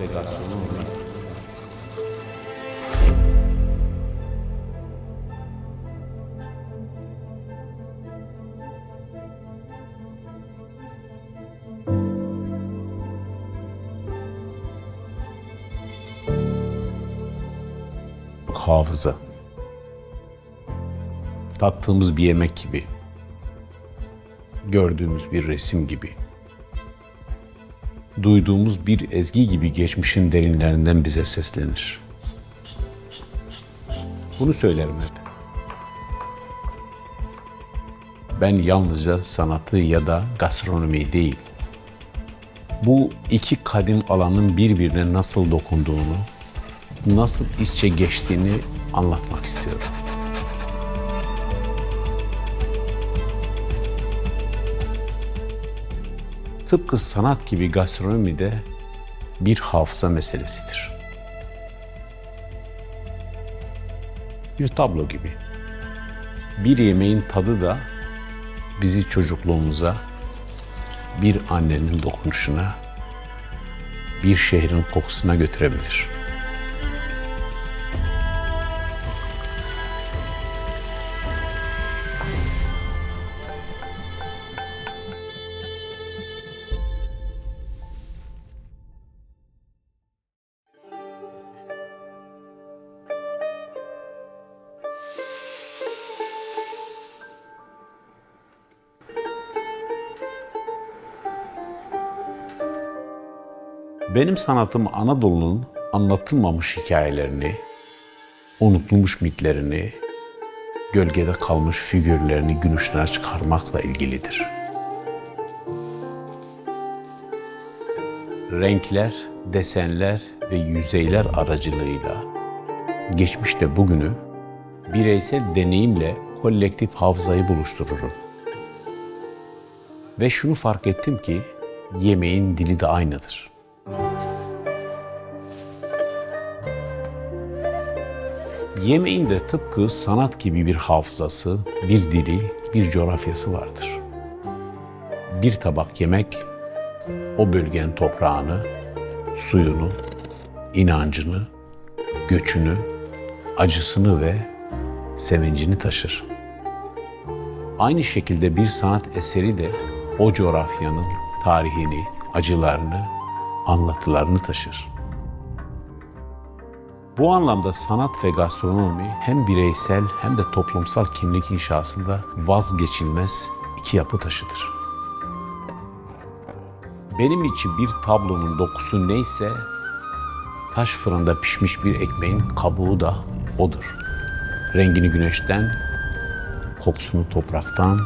ve gastronomi hafıza. Tattığımız bir yemek gibi. Gördüğümüz bir resim gibi. Duyduğumuz bir ezgi gibi geçmişin derinlerinden bize seslenir. Bunu söylerim hep. Ben yalnızca sanatı ya da gastronomiyi değil, bu iki kadim alanın birbirine nasıl dokunduğunu, nasıl içe geçtiğini anlatmak istiyorum. Tıpkı sanat gibi gastronomi de bir hafıza meselesidir. Bir tablo gibi. Bir yemeğin tadı da bizi çocukluğumuza, bir annenin dokunuşuna, bir şehrin kokusuna götürebilir. Benim sanatım Anadolu'nun anlatılmamış hikayelerini, unutulmuş mitlerini, gölgede kalmış figürlerini gün ışığına çıkarmakla ilgilidir. Renkler, desenler ve yüzeyler aracılığıyla geçmişte bugünü bireysel deneyimle kolektif hafızayı buluştururum. Ve şunu fark ettim ki yemeğin dili de aynıdır. Yemeğin de tıpkı sanat gibi bir hafızası, bir dili, bir coğrafyası vardır. Bir tabak yemek o bölgenin toprağını, suyunu, inancını, göçünü, acısını ve sevincini taşır. Aynı şekilde bir sanat eseri de o coğrafyanın tarihini, acılarını, anlatılarını taşır. Bu anlamda sanat ve gastronomi hem bireysel hem de toplumsal kimlik inşasında vazgeçilmez iki yapı taşıdır. Benim için bir tablonun dokusu neyse, taş fırında pişmiş bir ekmeğin kabuğu da odur. Rengini güneşten, kokusunu topraktan,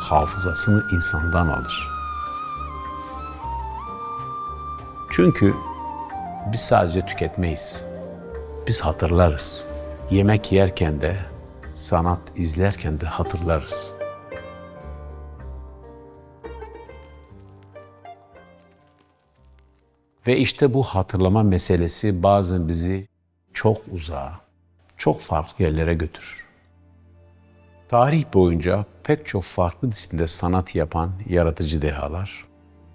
hafızasını insandan alır. Çünkü biz sadece tüketmeyiz. Biz hatırlarız. Yemek yerken de, sanat izlerken de hatırlarız. Ve işte bu hatırlama meselesi bazen bizi çok uzağa, çok farklı yerlere götürür. Tarih boyunca pek çok farklı disiplinde sanat yapan yaratıcı dehalar,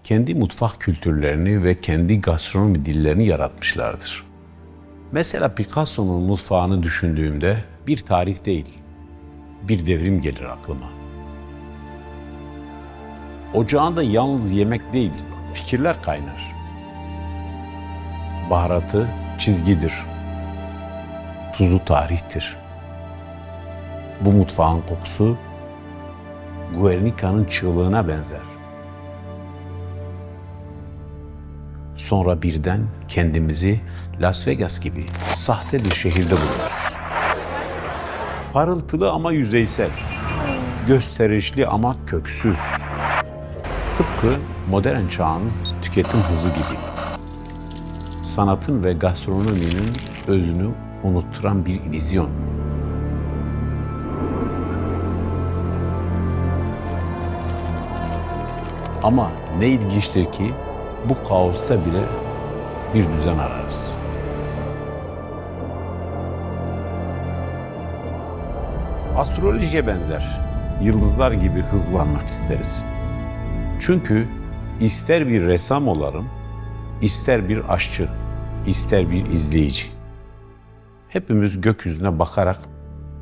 kendi mutfak kültürlerini ve kendi gastronomi dillerini yaratmışlardır. Mesela Picasso'nun mutfağını düşündüğümde bir tarif değil, bir devrim gelir aklıma. Ocağında yalnız yemek değil, fikirler kaynar. Baharatı çizgidir. Tuzu tarihtir. Bu mutfağın kokusu Guernica'nın çığlığına benzer. Sonra birden kendimizi Las Vegas gibi sahte bir şehirde buluruz. Parıltılı ama yüzeysel, gösterişli ama köksüz. Tıpkı modern çağın tüketim hızı gibi. Sanatın ve gastronominin özünü unutturan bir illüzyon. Ama ne ilginçtir ki bu kaosta bile bir düzen ararız. Astrolojiye benzer. Yıldızlar gibi hızlanmak isteriz. Çünkü ister bir ressam olalım, ister bir aşçı, ister bir izleyici. Hepimiz gökyüzüne bakarak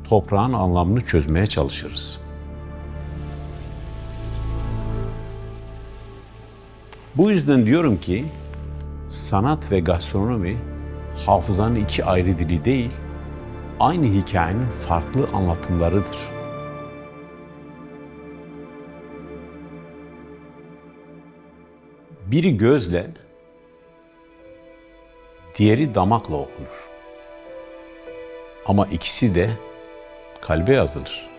toprağın anlamını çözmeye çalışırız. Bu yüzden diyorum ki sanat ve gastronomi hafızanın iki ayrı dili değil, aynı hikayenin farklı anlatımlarıdır. Biri gözle, diğeri damakla okunur. Ama ikisi de kalbe yazılır.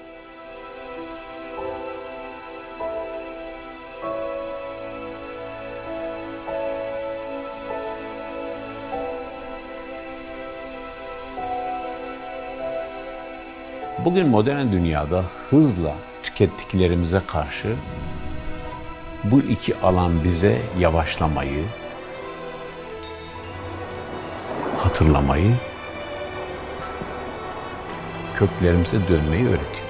Bugün modern dünyada hızla tükettiklerimize karşı bu iki alan bize yavaşlamayı, hatırlamayı, köklerimize dönmeyi öğretiyor.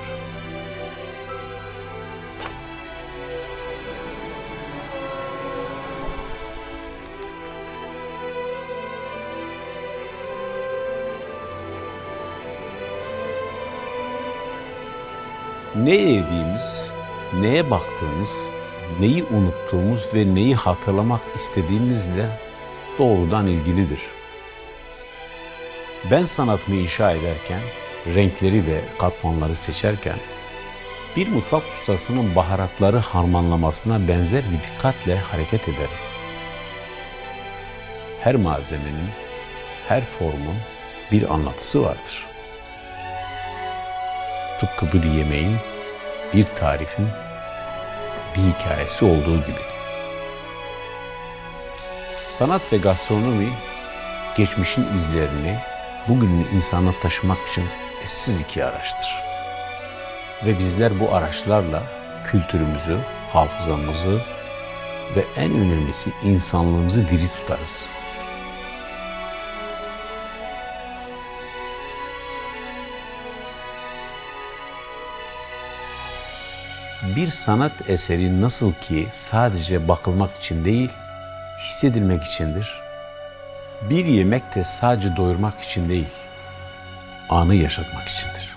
Ne yediğimiz, neye baktığımız, neyi unuttuğumuz ve neyi hatırlamak istediğimizle doğrudan ilgilidir. Ben sanatımı inşa ederken, renkleri ve katmanları seçerken, bir mutfak ustasının baharatları harmanlamasına benzer bir dikkatle hareket ederim. Her malzemenin, her formun bir anlatısı vardır. Tıpkı bir yemeğin, bir tarifin bir hikayesi olduğu gibi. Sanat ve gastronomi geçmişin izlerini bugünün insanına taşımak için eşsiz iki araçtır. Ve bizler bu araçlarla kültürümüzü, hafızamızı ve en önemlisi insanlığımızı diri tutarız. Bir sanat eseri nasıl ki sadece bakılmak için değil, hissedilmek içindir. Bir yemek de sadece doyurmak için değil, anı yaşatmak içindir.